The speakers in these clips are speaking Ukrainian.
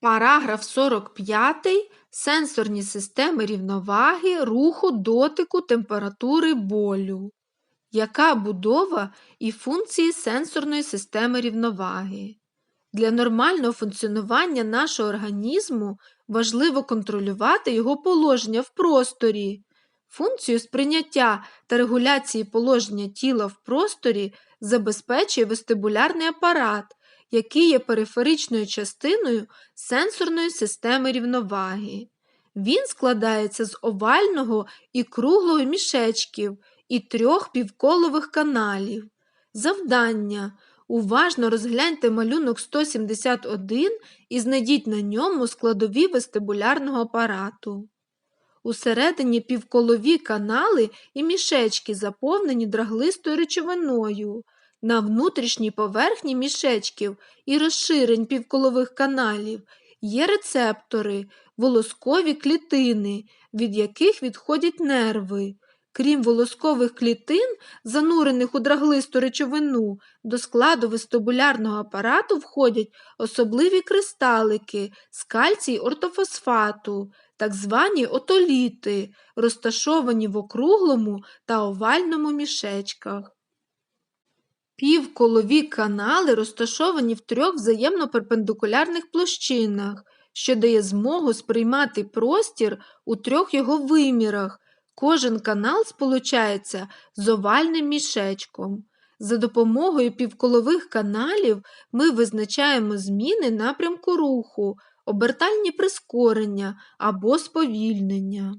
Параграф 45. Сенсорні системи рівноваги, руху, дотику, температури, болю. Яка будова і функції сенсорної системи рівноваги? Для нормального функціонування нашого організму важливо контролювати його положення в просторі. Функцію сприйняття та регуляції положення тіла в просторі забезпечує вестибулярний апарат, який є периферичною частиною сенсорної системи рівноваги. Він складається з овального і круглого мішечків і трьох півколових каналів. Завдання. Уважно розгляньте малюнок 171 і знайдіть на ньому складові вестибулярного апарату. Усередині півколові канали і мішечки заповнені драглистою речовиною. На внутрішній поверхні мішечків і розширень півколових каналів є рецептори, волоскові клітини, від яких відходять нерви. Крім волоскових клітин, занурених у драглисту речовину, до складу вестибулярного апарату входять особливі кристалики з кальцій ортофосфату, так звані отоліти, розташовані в округлому та овальному мішечках. Півколові канали розташовані в трьох взаємно перпендикулярних площинах, що дає змогу сприймати простір у трьох його вимірах. Кожен канал сполучається з овальним мішечком. За допомогою півколових каналів ми визначаємо зміни напрямку руху, обертальні прискорення або сповільнення.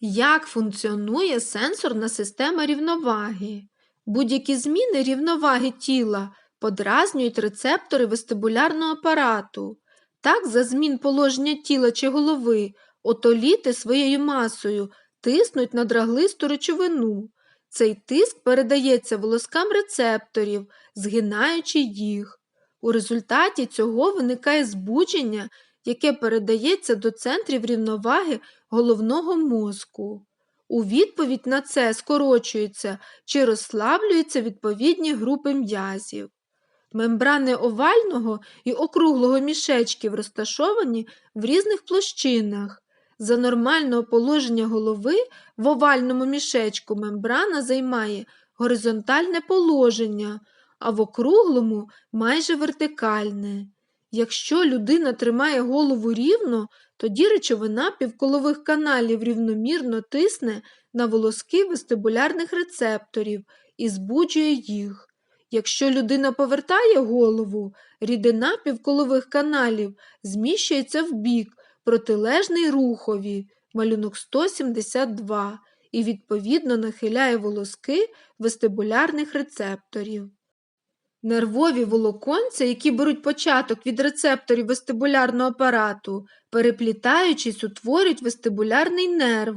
Як функціонує сенсорна система рівноваги? Будь-які зміни рівноваги тіла подразнюють рецептори вестибулярного апарату. Так, за змін положення тіла чи голови отоліти своєю масою тиснуть на драглисту речовину. Цей тиск передається волоскам рецепторів, згинаючи їх. У результаті цього виникає збудження, яке передається до центрів рівноваги головного мозку. У відповідь на це скорочуються чи розслаблюються відповідні групи м'язів. Мембрани овального і округлого мішечків розташовані в різних площинах. За нормального положення голови в овальному мішечку мембрана займає горизонтальне положення, а в округлому майже вертикальне. Якщо людина тримає голову рівно, тоді речовина півколових каналів рівномірно тисне на волоски вестибулярних рецепторів і збуджує їх. Якщо людина повертає голову, рідина півколових каналів зміщується в бік, протилежний рухові, малюнок 172, і відповідно нахиляє волоски вестибулярних рецепторів. Нервові волоконця, які беруть початок від рецепторів вестибулярного апарату, переплітаючись, утворюють вестибулярний нерв.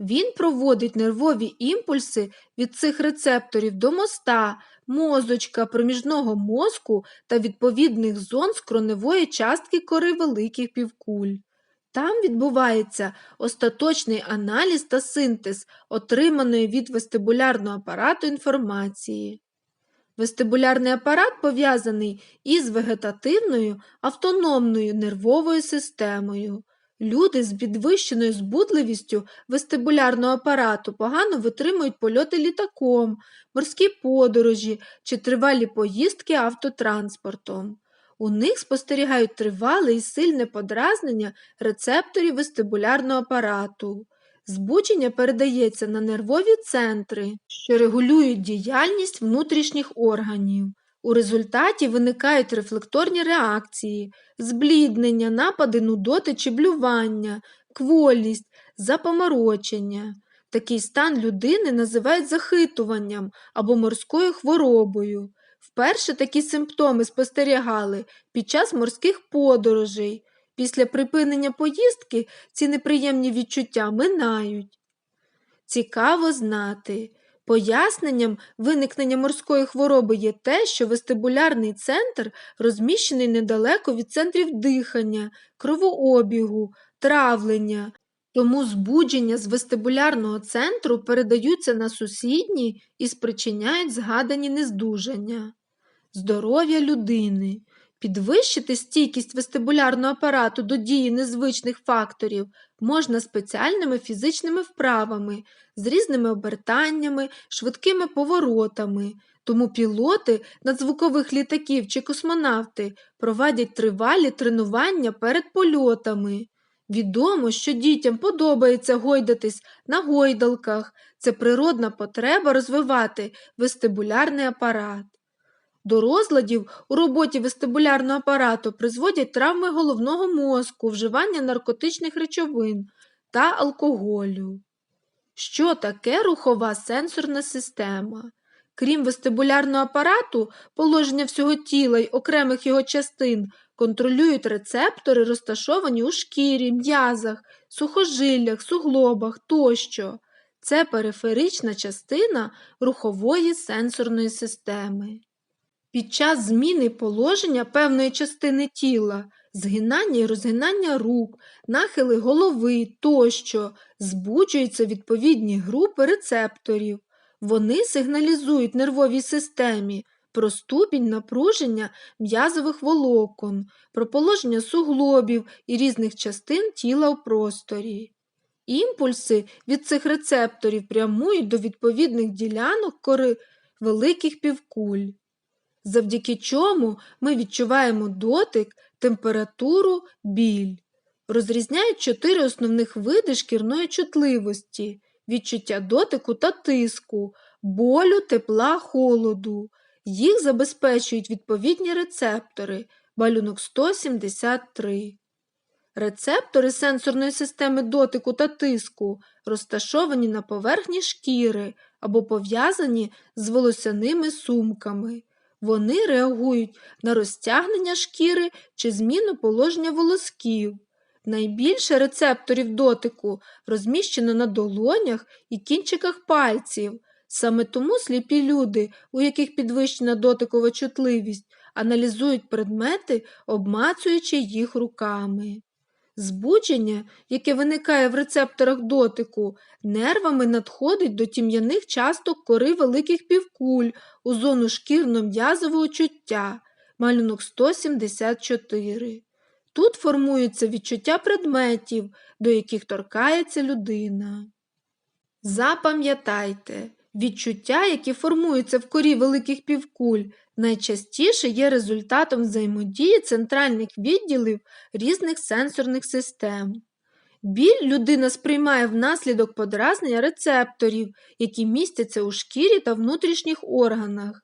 Він проводить нервові імпульси від цих рецепторів до моста, мозочка, проміжного мозку та відповідних зон скроневої частки кори великих півкуль. Там відбувається остаточний аналіз та синтез отриманої від вестибулярного апарату інформації. Вестибулярний апарат пов'язаний із вегетативною автономною нервовою системою. Люди з підвищеною збудливістю вестибулярного апарату погано витримують польоти літаком, морські подорожі чи тривалі поїздки автотранспортом. У них спостерігають тривале і сильне подразнення рецепторів вестибулярного апарату. Збудження передається на нервові центри, що регулюють діяльність внутрішніх органів. У результаті виникають рефлекторні реакції, збліднення, напади нудоти чи блювання, кволість, запоморочення. Такий стан людини називають захитуванням або морською хворобою. Вперше такі симптоми спостерігали під час морських подорожей. Після припинення поїздки ці неприємні відчуття минають. Цікаво знати. Поясненням виникнення морської хвороби є те, що вестибулярний центр розміщений недалеко від центрів дихання, кровообігу, травлення, тому збудження з вестибулярного центру передаються на сусідні і спричиняють згадані нездужання. Здоров'я людини. Підвищити стійкість вестибулярного апарату до дії незвичних факторів можна спеціальними фізичними вправами з різними обертаннями, швидкими поворотами. Тому пілоти надзвукових літаків чи космонавти проводять тривалі тренування перед польотами. Відомо, що дітям подобається гойдатись на гойдалках. Це природна потреба розвивати вестибулярний апарат. До розладів у роботі вестибулярного апарату призводять травми головного мозку, вживання наркотичних речовин та алкоголю. Що таке рухова сенсорна система? Крім вестибулярного апарату, положення всього тіла й окремих його частин контролюють рецептори, розташовані у шкірі, м'язах, сухожиллях, суглобах тощо. Це периферична частина рухової сенсорної системи. Під час зміни положення певної частини тіла, згинання і розгинання рук, нахили голови тощо збуджуються відповідні групи рецепторів. Вони сигналізують нервовій системі про ступінь напруження м'язових волокон, про положення суглобів і різних частин тіла у просторі. Імпульси від цих рецепторів прямують до відповідних ділянок кори великих півкуль завдяки чому ми відчуваємо дотик, температуру, біль. Розрізняють чотири основних види шкірної чутливості, відчуття дотику та тиску, болю, тепла, холоду. Їх забезпечують відповідні рецептори, малюнок 173. Рецептори сенсорної системи дотику та тиску розташовані на поверхні шкіри або пов'язані з волосяними сумками. Вони реагують на розтягнення шкіри чи зміну положення волосків. Найбільше рецепторів дотику розміщено на долонях і кінчиках пальців. Саме тому сліпі люди, у яких підвищена дотикова чутливість, аналізують предмети, обмацуючи їх руками. Збудження, яке виникає в рецепторах дотику, нервами надходить до тім'яних часток кори великих півкуль у зону шкірно-м'язового чуття, малюнок 174. Тут формується відчуття предметів, до яких торкається людина. Запам'ятайте, відчуття, які формуються в корі великих півкуль, найчастіше є результатом взаємодії центральних відділів різних сенсорних систем. Біль людина сприймає внаслідок подразнення рецепторів, які містяться у шкірі та внутрішніх органах.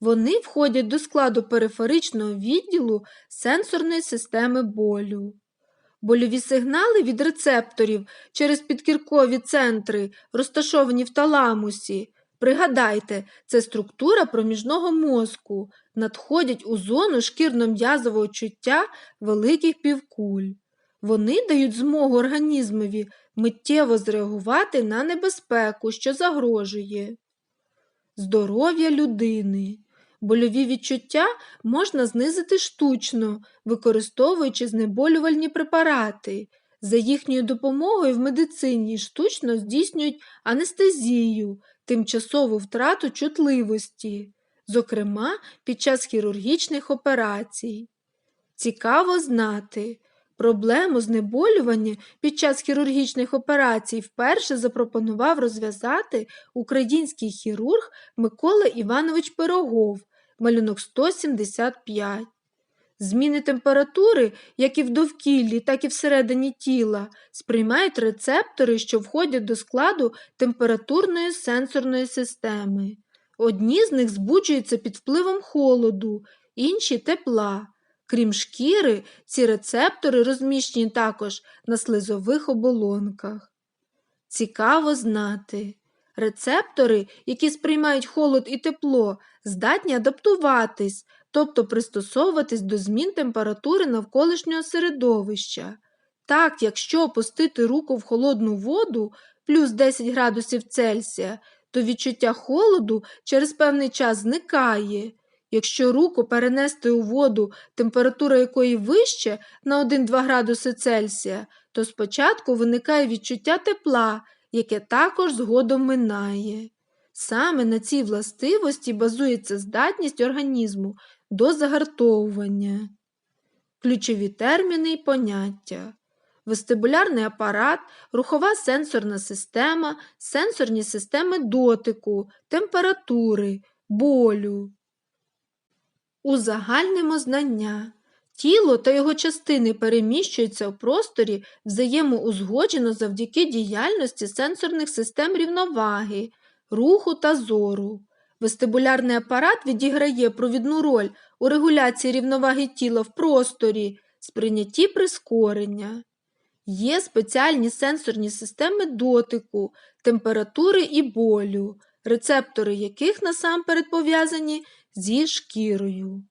Вони входять до складу периферичного відділу сенсорної системи болю. Больові сигнали від рецепторів через підкіркові центри, розташовані в таламусі, Пригадайте, це структура проміжного мозку, надходять у зону шкірно-м'язового чуття великих півкуль. Вони дають змогу організмові миттєво зреагувати на небезпеку, що загрожує. Здоров'я людини. Больові відчуття можна знизити штучно, використовуючи знеболювальні препарати. За їхньою допомогою в медицині штучно здійснюють анестезію, тимчасову втрату чутливості, зокрема під час хірургічних операцій. Цікаво знати, проблему знеболювання під час хірургічних операцій вперше запропонував розв'язати український хірург Микола Іванович Пирогов, малюнок 175. Зміни температури, як і в довкіллі, так і всередині тіла, сприймають рецептори, що входять до складу температурної сенсорної системи. Одні з них збуджуються під впливом холоду, інші тепла. Крім шкіри, ці рецептори розміщені також на слизових оболонках. Цікаво знати. Рецептори, які сприймають холод і тепло, здатні адаптуватись тобто пристосовуватись до змін температури навколишнього середовища. Так, якщо опустити руку в холодну воду плюс 10 градусів Цельсія, то відчуття холоду через певний час зникає. Якщо руку перенести у воду, температура якої вище на 1-2 градуси Цельсія, то спочатку виникає відчуття тепла, яке також згодом минає. Саме на цій властивості базується здатність організму до загартовування. ключові терміни і поняття. Вестибулярний апарат, рухова сенсорна система, сенсорні системи дотику, температури, болю. Узагальнимо знання. Тіло та його частини переміщуються в просторі взаємоузгоджено завдяки діяльності сенсорних систем рівноваги, руху та зору. Вестибулярний апарат відіграє провідну роль у регуляції рівноваги тіла в просторі, сприйнятті прискорення. Є спеціальні сенсорні системи дотику, температури і болю, рецептори яких насамперед пов'язані зі шкірою.